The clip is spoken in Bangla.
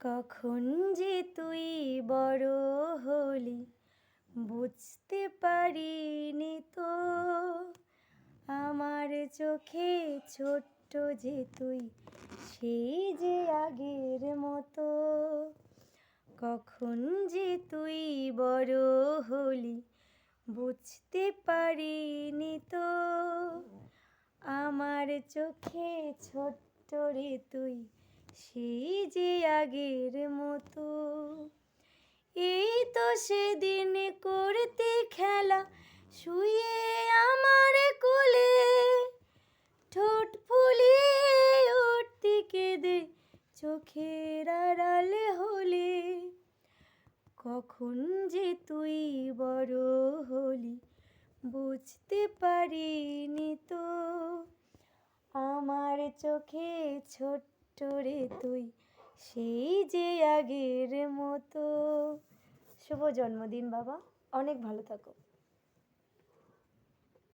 কখন যে তুই বড় হলি বুঝতে পারিনি তো। আমার চোখে ছোট্ট যে তুই সেই যে আগের মতো। কখন যে তুই বড় হলি বুঝতে পারিনি তো। আমার চোখে ছোট্ট রে তুই সেই যে আগের মতো। এই তো সেদিন করতে খেলা, শুয়ে আমার কোলে। ঠোঁট ফুলিয়ে উঠতে কেঁদে চোখের আড়াল হলে। কখন যে তুই বড় হলি বুঝতে পারিনি তো। আমার চোখে ছোট্ট রে তুই সেই যে আগের মতো। শুভ জন্মদিন বাবা অনেক ভালো থাকো।